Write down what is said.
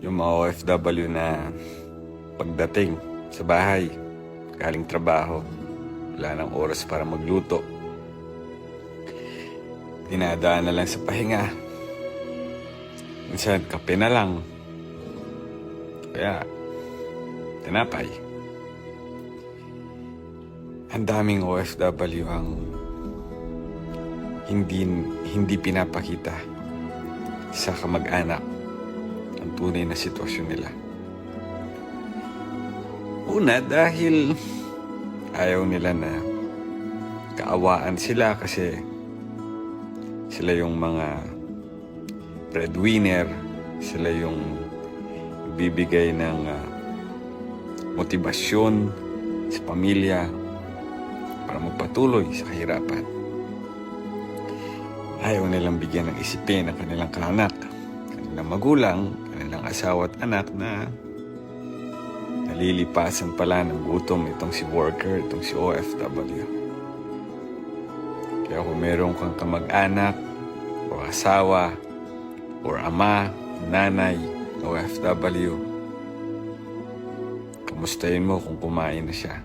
yung mga OFW na pagdating sa bahay, galing trabaho, wala nang oras para magluto. Dinadaan na lang sa pahinga. Minsan, kape na lang. Kaya, tinapay. Ang daming OFW ang hindi hindi pinapakita sa kamag-anak ang tunay na sitwasyon nila. Una, dahil ayaw nila na kaawaan sila kasi sila yung mga breadwinner, sila yung bibigay ng ah, motibasyon sa pamilya para magpatuloy sa kahirapan. Ayaw nilang bigyan ng isipin ang kanilang kaanak, kanilang magulang, kanilang asawa at anak na nalilipasan pala ng gutom itong si worker, itong si OFW. Kaya kung meron kang kamag-anak, o asawa, or ama, nanay, OFW, kamustahin mo kung kumain na siya.